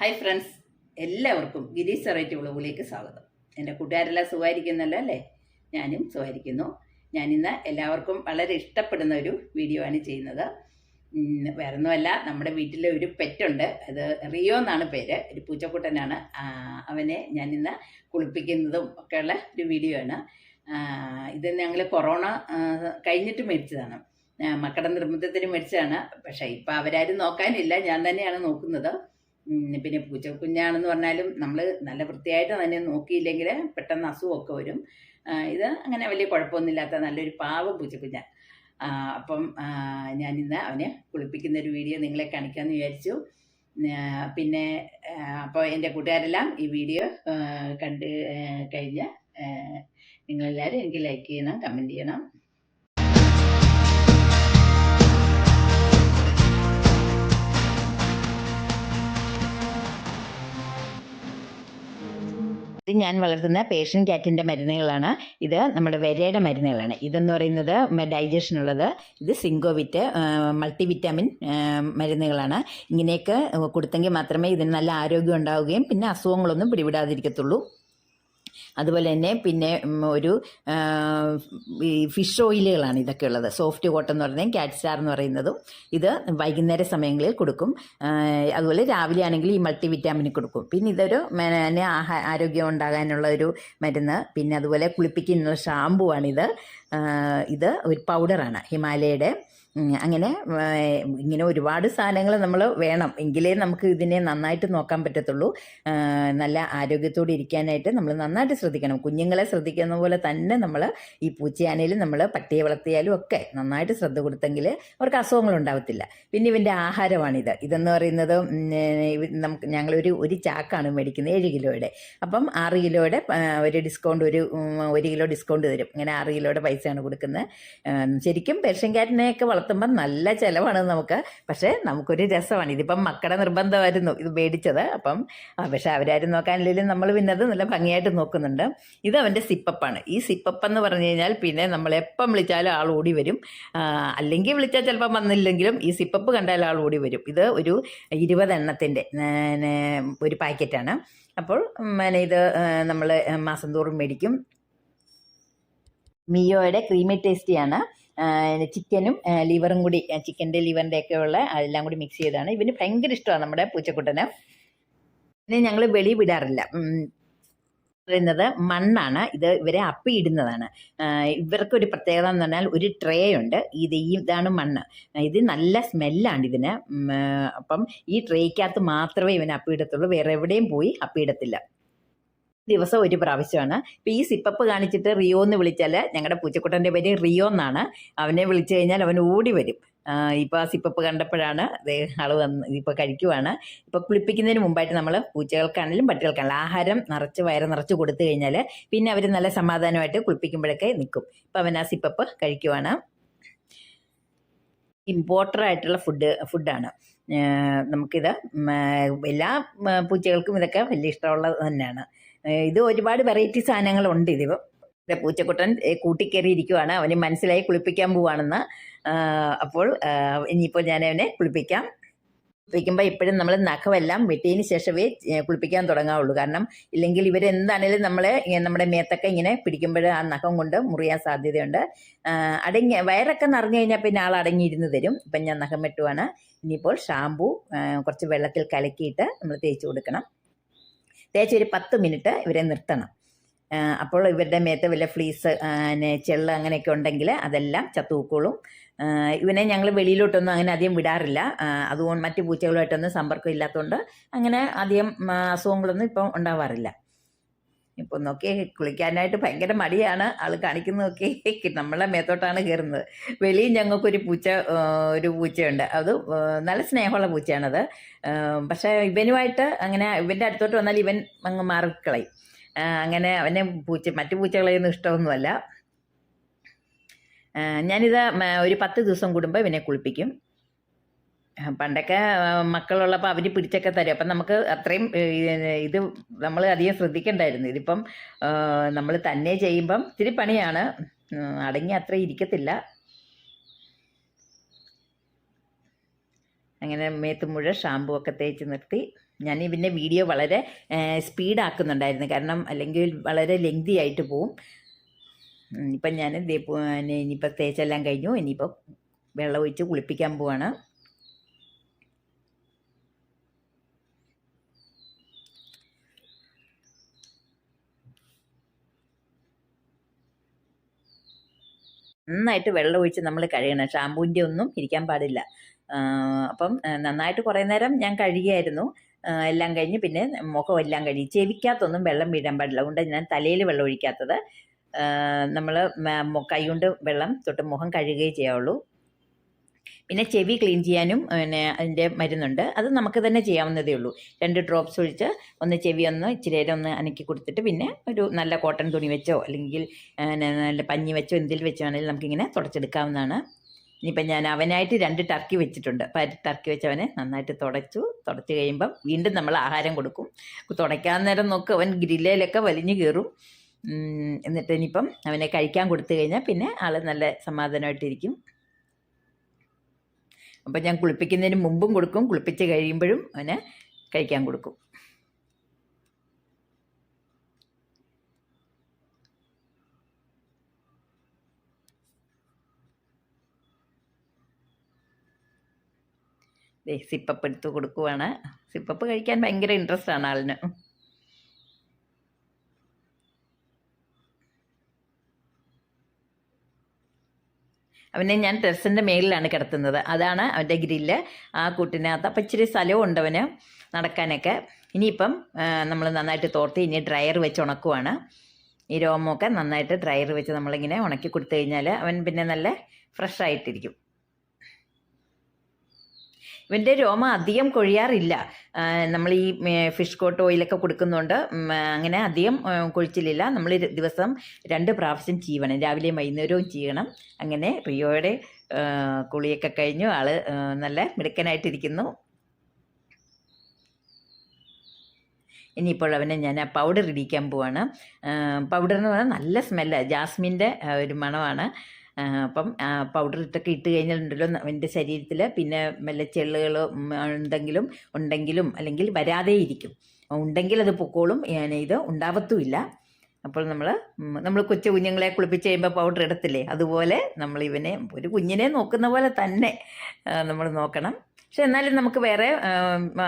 Hi friends എല്ലാവർക്കും Girish variety ഉളവിലേക്ക് സ്വാഗതം. എന്റെ കൂട്ടുകാരെല്ലാം സുഖമായിരിക്കുന്നല്ലോ അല്ലേ? ഞാനും സുഖമായിരിക്കുന്നു. ഞാനിന്ന് എല്ലാവർക്കും വളരെ ഇഷ്ടപ്പെടുന്ന ഒരു വീഡിയോ ആണ് ചെയ്യുന്നത്. വേറൊന്നുമല്ല നമ്മുടെ വീട്ടിലെ ഒരു പെറ്റുണ്ട് അത് റിയോ എന്നാണ് പേര്. ഒരു പൂച്ചക്കുട്ടനാണ്. അവനെ ഞാനിന്ന് കുളിപ്പിക്കുന്നതും ഒക്കെയുള്ള ഒരു വീഡിയോ ആണ്. ഇത് ഞങ്ങൾ കൊറോണ കഴിഞ്ഞിട്ട് മേടിച്ചതാണ്. മക്കളുടെ നിർബന്ധത്തിന് മേടിച്ചതാണ്. പക്ഷേ ഇപ്പം അവരാരും നോക്കാനില്ല. ഞാൻ തന്നെയാണ് നോക്കുന്നത്. പിന്നെ പൂച്ചക്കുഞ്ഞാണെന്ന് പറഞ്ഞാലും നമ്മൾ നല്ല വൃത്തിയായിട്ട് തന്നെ നോക്കിയില്ലെങ്കിൽ പെട്ടെന്ന് അസുഖമൊക്കെ വരും. ഇത് അങ്ങനെ വലിയ കുഴപ്പമൊന്നുമില്ലാത്ത നല്ലൊരു പാവം കുഞ്ഞ. അപ്പം ഞാനിന്ന് അവനെ കുളിപ്പിക്കുന്ന ഒരു വീഡിയോ നിങ്ങളെ കാണിക്കാമെന്ന് വിചാരിച്ചു. പിന്നെ അപ്പോൾ എന്റെ കൂട്ടുകാരെല്ലാം ഈ വീഡിയോ കണ്ട് കഴിഞ്ഞ് നിങ്ങളെല്ലാവരും എനിക്ക് ലൈക്ക് ചെയ്യണം കമന്റ് ചെയ്യണം. ഇത് ഞാൻ വളർത്തുന്ന പേഷ്യൻ ക്യാറ്റിന്റെ മരുന്നുകളാണ്. ഇത് നമ്മുടെ വരയുടെ മരുന്നുകളാണ്. ഇതെന്ന് പറയുന്നത് ഡൈജഷൻ ഉള്ളത്. ഇത് സിങ്കോവിറ്റ് മൾട്ടി വിറ്റാമിൻ മരുന്നുകളാണ്. ഇങ്ങനെയൊക്കെ കൊടുത്തെങ്കിൽ മാത്രമേ ഇതിന് നല്ല ആരോഗ്യം ഉണ്ടാവുകയും പിന്നെ അസുഖങ്ങളൊന്നും പിടിപെടാതിരിക്കത്തുള്ളൂ. അതുപോലെ തന്നെ പിന്നെ ഒരു ഈ ഫിഷ് ഓയിലുകളാണ് ഇതൊക്കെ ഉള്ളത്. സോഫ്റ്റ് കോട്ടൺ എന്ന് പറയുന്നത് ക്യാറ്റ് സ്റ്റാർ എന്ന് പറയുന്നതും ഇത് വൈകുന്നേര സമയങ്ങളിൽ കൊടുക്കും. അതുപോലെ രാവിലെ ആണെങ്കിൽ ഈ മൾട്ടി വിറ്റാമിൻ കൊടുക്കും. പിന്നെ ഇതൊരു പിന്നെ ആരോഗ്യം ഉണ്ടാകാനുള്ള ഒരു മരുന്ന്. പിന്നെ അതുപോലെ കുളിപ്പിക്കുന്ന ഷാമ്പു ആണിത്. ഇത് ഒരു പൗഡറാണ് ഹിമാലയയുടെ അങ്ങനെ ഇങ്ങനെ ഒരുപാട് സാധനങ്ങൾ നമ്മൾ വേണം. എങ്കിലേ നമുക്ക് ഇതിനെ നന്നായിട്ട് നോക്കാൻ പറ്റത്തുള്ളൂ. നല്ല ആരോഗ്യത്തോടെ ഇരിക്കാനായിട്ട് നമ്മൾ നന്നായിട്ട് ശ്രദ്ധിക്കണം. കുഞ്ഞുങ്ങളെ ശ്രദ്ധിക്കുന്ന പോലെ തന്നെ നമ്മൾ ഈ പൂച്ചയാണേലും നമ്മൾ പട്ടിയെ വളർത്തിയാലും ഒക്കെ നന്നായിട്ട് ശ്രദ്ധ കൊടുത്തെങ്കിൽ അവർക്ക് അസുഖങ്ങൾ ഉണ്ടാവത്തില്ല. പിന്നെ ഇവന്റെ ആഹാരമാണിത്. ഇതെന്ന് പറയുന്നത് നമുക്ക് ഞങ്ങളൊരു ഒരു ചാക്കാണ് മേടിക്കുന്നത് ഏഴ് കിലോയുടെ. അപ്പം ആറ് കിലോയുടെ ഒരു ഡിസ്കൗണ്ട് ഒരു ഒരു കിലോ ഡിസ്കൗണ്ട് തരും. ഇങ്ങനെ ആറ് കിലോയുടെ പൈസയാണ് കൊടുക്കുന്നത്. ശരിക്കും ശരിക്കും കാറ്റിനെയൊക്കെ ക്യാറ്റിനെയൊക്കെ വളർത്തുമ്പോൾ നല്ല ചിലവാണ് നമുക്ക്. പക്ഷേ നമുക്കൊരു രസമാണ്. ഇതിപ്പം മക്കളുടെ നിർബന്ധമായിരുന്നു ഇത് മേടിച്ചത്. അപ്പം പക്ഷേ അവരാരും നോക്കാനില്ലെങ്കിലും നമ്മൾ പിന്നെ അത് നല്ല ഭംഗിയായിട്ട് നോക്കുന്നുണ്ട്. ഇത് അവന്റെ സിപ്പപ്പാണ്. ഈ സിപ്പപ്പ് എന്ന് പറഞ്ഞു കഴിഞ്ഞാൽ പിന്നെ നമ്മൾ എപ്പം വിളിച്ചാലും ആൾ ഓടി വരും. അല്ലെങ്കിൽ വിളിച്ചാൽ ചിലപ്പം വന്നില്ലെങ്കിലും ഈ സിപ്പപ്പ് കണ്ടാൽ ആൾ ഓടി വരും. ഇത് ഒരു ഇരുപതെണ്ണത്തിന്റെ ഒരു പാക്കറ്റാണ്. അപ്പോൾ പിന്നെ ഇത് നമ്മൾ മാസം തോറും മേടിക്കും. മിയോയുടെ ക്രീമി ടേസ്റ്റിയാണ്. ചിക്കനും ലിവറും കൂടി ചിക്കന്റെ ലിവറിന്റെ ഒക്കെ ഉള്ള അതെല്ലാം കൂടി മിക്സ് ചെയ്തതാണ്. ഇവന് ഭയങ്കര ഇഷ്ടമാണ് നമ്മുടെ പൂച്ചക്കുട്ടന്. പിന്നെ ഞങ്ങൾ വെളി വിടാറില്ല. പറയുന്നത് മണ്ണാണ്. ഇത് ഇവരെ അപ്പി ഇടുന്നതാണ്. ഇവർക്കൊരു പ്രത്യേകത എന്ന് പറഞ്ഞാൽ ഒരു ട്രേ ഉണ്ട്. ഇത് ഇതാണ് മണ്ണ്. ഇത് നല്ല സ്മെല്ലാണ് ഇതിന്. അപ്പം ഈ ട്രേക്കകത്ത് മാത്രമേ ഇവന് അപ്പിയിടത്തുള്ളൂ വേറെ എവിടെയും പോയി അപ്പിയിടത്തില്ല ദിവസം ഒരു പ്രാവശ്യമാണ്. ഇപ്പം ഈ സിപ്പപ്പ് കാണിച്ചിട്ട് റിയോ എന്ന് വിളിച്ചാൽ ഞങ്ങളുടെ പൂച്ചക്കുട്ടന്റെ പേര് റിയോ എന്നാണ്. അവനെ വിളിച്ചു കഴിഞ്ഞാൽ അവൻ ഓടി വരും. ഇപ്പോൾ ആ സിപ്പപ്പ് കണ്ടപ്പോഴാണ് ആൾ വന്ന് ഇപ്പോൾ കഴിക്കുവാണ്. ഇപ്പോൾ കുളിപ്പിക്കുന്നതിന് മുമ്പായിട്ട് നമ്മൾ പൂച്ചകൾക്കാണെങ്കിലും പട്ടികൾക്കാണെങ്കിലും ആഹാരം നിറച്ച് വയറ് നിറച്ച് കൊടുത്തു കഴിഞ്ഞാൽ പിന്നെ അവർ നല്ല സമാധാനമായിട്ട് കുളിപ്പിക്കുമ്പോഴൊക്കെ നിൽക്കും ഇപ്പോൾ അവൻ ആ സിപ്പപ്പ് കഴിക്കുവാണ്. ഇമ്പോർട്ടർ ആയിട്ടുള്ള ഫുഡ് ഫുഡാണ് നമുക്കിത് എല്ലാ പൂച്ചകൾക്കും ഇതൊക്കെ വലിയ ഇഷ്ടമുള്ളത് തന്നെയാണ്. ഇത് ഒരുപാട് വെറൈറ്റി സാധനങ്ങളുണ്ട് ഇത് പൂച്ചക്കുട്ടൻ കൂട്ടിക്കേറിയിരിക്കുവാണ്. അവന് മനസ്സിലായി കുളിപ്പിക്കാൻ പോവാണെന്ന്. അപ്പോൾ ഇനിയിപ്പോൾ ഞാൻ അവനെ കുളിപ്പിക്കാം. കുളിപ്പിക്കുമ്പോൾ എപ്പോഴും നമ്മൾ നഖമെല്ലാം വെട്ടിയതിന് ശേഷമേ കുളിപ്പിക്കാൻ തുടങ്ങാവുള്ളൂ. കാരണം ഇല്ലെങ്കിൽ ഇവരെന്താണേലും നമ്മളെ നമ്മുടെ മേത്തൊക്കെ ഇങ്ങനെ പിടിക്കുമ്പോൾ ആ നഖം കൊണ്ട് മുറിയാൻ സാധ്യതയുണ്ട്. അടങ്ങി വയറൊക്കെ നിറഞ്ഞു കഴിഞ്ഞാൽ പിന്നെ ആൾ അടങ്ങിയിരുന്ന് തരും. ഇപ്പം ഞാൻ നഖം വെട്ടുവാണ്. ഇനിയിപ്പോൾ ഷാമ്പു കുറച്ച് വെള്ളത്തിൽ കലക്കിയിട്ട് നമ്മൾ തേച്ച് കൊടുക്കണം. തേച്ച് ഒരു പത്ത് മിനിറ്റ് ഇവരെ നിർത്തണം. അപ്പോൾ ഇവരുടെ മേത്ത് വല്ല ഫ്ലീസ് ചെള്ള അങ്ങനെയൊക്കെ ഉണ്ടെങ്കിൽ അതെല്ലാം ചത്തുപോക്കോളും ഇവനെ ഞങ്ങൾ വെളിയിലോട്ടൊന്നും അങ്ങനെ അധികം വിടാറില്ല. അതുകൊണ്ട് മറ്റു പൂച്ചകളുമായിട്ടൊന്നും സമ്പർക്കം ഇല്ലാത്തതുകൊണ്ട് അങ്ങനെ അധികം അസുഖങ്ങളൊന്നും ഇപ്പം ഉണ്ടാവാറില്ല. ഇപ്പം നോക്കി കുളിക്കാനായിട്ട് ഭയങ്കര മടിയാണ്. ആൾ കാണിക്കുന്നതൊക്കെ നമ്മളെ മേത്തോട്ടാണ് കയറുന്നത് വെളിയിൽ ഞങ്ങൾക്കൊരു പൂച്ച ഒരു പൂച്ചയുണ്ട്. അത് നല്ല സ്നേഹമുള്ള പൂച്ചയാണത്. പക്ഷെ ഇവനുമായിട്ട് അങ്ങനെ ഇവന്റെ അടുത്തോട്ട് വന്നാൽ ഇവൻ അങ്ങ് മാറിക്കളയും. അങ്ങനെ അവനെ പൂച്ച മറ്റു പൂച്ചകളെയൊന്നും ഇഷ്ടമൊന്നുമല്ല. ഞാനിത് ഒരു പത്ത് ദിവസം കൂടുമ്പോൾ ഇവനെ കുളിപ്പിക്കും. പണ്ടൊക്കെ മക്കളുള്ളപ്പോൾ അവർ പിടിച്ചൊക്കെ തരും. അപ്പം നമുക്ക് അത്രയും ഇത് നമ്മൾ അധികം ശ്രദ്ധിക്കണ്ടായിരുന്നു. ഇതിപ്പം നമ്മൾ തന്നെ ചെയ്യുമ്പം ഇത്തിരി പണിയാണ്. അടങ്ങി അത്ര ഇരിക്കത്തില്ല. അങ്ങനെ മേത്ത് മുഴുവൻ ഷാമ്പു ഒക്കെ തേച്ച് നിർത്തി. ഞാൻ പിന്നെ വീഡിയോ വളരെ സ്പീഡാക്കുന്നുണ്ടായിരുന്നു. കാരണം അല്ലെങ്കിൽ വളരെ ലെങ്തി ആയിട്ട് പോവും ഇപ്പം ഞാൻ ഇനിയിപ്പോൾ തേച്ചെല്ലാം കഴിഞ്ഞു. ഇനിയിപ്പോൾ വെള്ളം ഒഴിച്ച് കുളിപ്പിക്കാൻ പോവാണ്. നന്നായിട്ട് വെള്ളം ഒഴിച്ച് നമ്മൾ കഴുകണം. ഷാമ്പൂവിന്റെ ഒന്നും ഇരിക്കാൻ പാടില്ല. അപ്പം നന്നായിട്ട് കുറേ നേരം ഞാൻ കഴുകിയായിരുന്നു. എല്ലാം കഴിഞ്ഞ് പിന്നെ മുഖം എല്ലാം കഴിഞ്ഞ് ചെവിക്കകത്തൊന്നും വെള്ളം വീഴാൻ പാടില്ല. അതുകൊണ്ട് ഞാൻ തലയിൽ വെള്ളം ഒഴിക്കാത്തത്. നമ്മൾ കൈ കൊണ്ട് വെള്ളം തൊട്ട് മുഖം കഴുകുകയേ ചെയ്യാവുള്ളൂ. പിന്നെ ചെവി ക്ലീൻ ചെയ്യാനും പിന്നെ അതിന്റെ മരുന്നുണ്ട്. അത് നമുക്ക് തന്നെ ചെയ്യാവുന്നതേ ഉള്ളൂ. രണ്ട് ഡ്രോപ്സ് ഒഴിച്ച് ഒന്ന് ചെവി ഒന്ന് ഇച്ചിരി ഒന്ന് അനക്കി കൊടുത്തിട്ട് പിന്നെ ഒരു നല്ല കോട്ടൺ തുണി വെച്ചോ അല്ലെങ്കിൽ നല്ല പഞ്ഞി വെച്ചോ എന്തിൽ വെച്ചോ ആണെങ്കിലും നമുക്കിങ്ങനെ തുടച്ചെടുക്കാവുന്നതാണ്. ഇനിയിപ്പം ഞാൻ അവനായിട്ട് രണ്ട് ടർക്കി വെച്ചിട്ടുണ്ട്. അപ്പം ടർക്കി വെച്ചവനെ നന്നായിട്ട് തുടച്ചു. തുടച്ച് കഴിയുമ്പം വീണ്ടും നമ്മൾ ആഹാരം കൊടുക്കും. തുടയ്ക്കാൻ നേരം നോക്ക് അവൻ ഗ്രില്ലയിലൊക്കെ വലിഞ്ഞു കയറും. എന്നിട്ട് ഇനിയിപ്പം അവനെ കഴിക്കാൻ കൊടുത്തു കഴിഞ്ഞാൽ പിന്നെ ആൾ നല്ല സമാധാനമായിട്ടിരിക്കും. അപ്പം ഞാൻ കുളിപ്പിക്കുന്നതിന് മുമ്പും കൊടുക്കും. കുളിപ്പിച്ച് കഴിയുമ്പോഴും അവന് കഴിക്കാൻ കൊടുക്കും. സിപ്പപ്പ് എടുത്ത് കൊടുക്കുവാണ്. സിപ്പപ്പ് കഴിക്കാൻ ഭയങ്കര ഇൻട്രസ്റ്റ് ആണ് ആളിന്. അവനെ ഞാൻ ടെറസിന്റെ മേളിലാണ് കിടത്തുന്നത്. അതാണ് അവന്റെ ഗ്രില്ല്. ആ കൂട്ടിനകത്ത് അപ്പം ഇച്ചിരി സ്ഥലവും ഉണ്ട് അവന് നടക്കാനൊക്കെ. ഇനിയിപ്പം നമ്മൾ നന്നായിട്ട് തോർത്തി ഇനി ഡ്രയർ വെച്ച് ഉണക്കുവാണ്. ഈ രോമമൊക്കെ നന്നായിട്ട് ഡ്രയർ വെച്ച് നമ്മളിങ്ങനെ ഉണക്കി കൊടുത്തു കഴിഞ്ഞാൽ അവൻ പിന്നെ നല്ല ഫ്രഷ് ആയിട്ടിരിക്കും. ഇവന്റെ രോമം അധികം കൊഴിയാറില്ല. നമ്മൾ ഈ ഫിഷ് കോട്ട് ഓയിലൊക്കെ കൊടുക്കുന്നുണ്ട് അങ്ങനെ അധികം കൊഴിച്ചിലില്ല. നമ്മൾ ദിവസം രണ്ട് പ്രാവശ്യം ചീവണം. രാവിലെയും വൈകുന്നേരവും ചെയ്യണം അങ്ങനെ റിയോയുടെ കുളിയൊക്കെ കഴിഞ്ഞു. ആൾ ആ, നല്ല മിടുക്കനായിട്ടിരിക്കുന്നു. ഇനിയിപ്പോൾ അവനെ ഞാൻ ആ പൗഡർ ഇടിക്കാൻ പോവാണ്. പൗഡർ എന്ന് പറഞ്ഞാൽ നല്ല സ്മെല്ലാണ് ജാസ്മിന്റെ ഒരു മണമാണ്. അപ്പം പൗഡർ ഇട്ടൊക്കെ ഇട്ട് കഴിഞ്ഞിട്ടുണ്ടല്ലോ എന്റെ ശരീരത്തിൽ പിന്നെ മെല്ലെ ചെള്ളുകളോ ഉം, ഉണ്ടെങ്കിലും ഉണ്ടെങ്കിലും അല്ലെങ്കിൽ വരാതെ ഇരിക്കും. ഉണ്ടെങ്കിൽ അത് പൊക്കോളും. ഇത് ഉണ്ടാവത്തുമില്ല. അപ്പോൾ നമ്മൾ നമ്മൾ കൊച്ചു കുഞ്ഞുങ്ങളെ കുളിപ്പിച്ച് കഴിയുമ്പോൾ പൗഡർ ഇടത്തില്ലേ? അതുപോലെ നമ്മൾ ഇവനെ ഒരു കുഞ്ഞിനെ നോക്കുന്ന പോലെ തന്നെ നമ്മൾ നോക്കണം. പക്ഷെ എന്നാലും നമുക്ക് വേറെ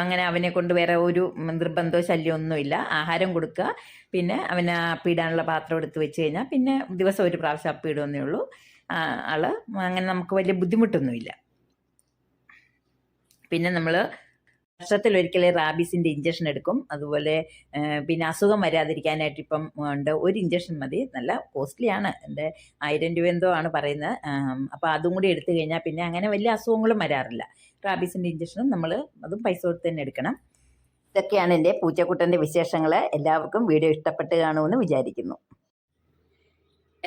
അങ്ങനെ അവനെ കൊണ്ട് വേറെ ഒരു നിർബന്ധമോ ശല്യമൊന്നുമില്ല ആഹാരം കൊടുക്കുക. പിന്നെ അവനെ അപ്പിടാനുള്ള പാത്രം എടുത്ത് വെച്ച് കഴിഞ്ഞാൽ പിന്നെ ദിവസം ഒരു പ്രാവശ്യം അപ്പിടുമെന്നേ ഉള്ളൂ. ആൾ. അങ്ങനെ നമുക്ക് വലിയ ബുദ്ധിമുട്ടൊന്നുമില്ല. പിന്നെ നമ്മൾ വർഷത്തിൽ ഒരിക്കലേ റാബീസിന്റെ ഇഞ്ചക്ഷൻ എടുക്കും. അതുപോലെ പിന്നെ അസുഖം വരാതിരിക്കാനായിട്ട് ഇപ്പം ഉണ്ട്. ഒരു ഇഞ്ചക്ഷൻ മതി. നല്ല കോസ്റ്റ്ലിയാണ് എന്റെ ആയിരം രൂപ എന്തോ ആണ് പറയുന്നത്. അപ്പോൾ അതും കൂടി എടുത്തു കഴിഞ്ഞാൽ പിന്നെ അങ്ങനെ വലിയ അസുഖങ്ങളും വരാറില്ല. റാബീസിന്റെ ഇഞ്ചക്ഷനും നമ്മൾ അതും പൈസ കൊടുത്ത് തന്നെ എടുക്കണം. ഇതൊക്കെയാണ് എന്റെ പൂച്ചക്കുട്ടന്റെ വിശേഷങ്ങൾ എല്ലാവർക്കും വീഡിയോ ഇഷ്ടപ്പെട്ട് കാണുമെന്ന് വിചാരിക്കുന്നു.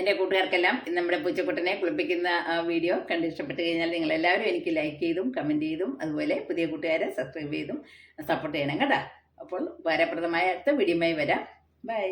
എന്റെ കൂട്ടുകാർക്കെല്ലാം ഇന്ന് നമ്മുടെ പൂച്ചക്കുട്ടനെ കുളിപ്പിക്കുന്ന വീഡിയോ കണ്ട് ഇഷ്ടപ്പെട്ട് കഴിഞ്ഞാൽ നിങ്ങൾ എല്ലാവരും എനിക്ക് ലൈക്ക് ചെയ്തും കമന്റ് ചെയ്തും അതുപോലെ പുതിയ കൂട്ടുകാരെ സബ്സ്ക്രൈബ് ചെയ്തും സപ്പോർട്ട് ചെയ്യണം കേട്ടോ. അപ്പോൾ ഉപകാരപ്രദമായ അടുത്ത വീഡിയോയുമായി വരാം. ബൈ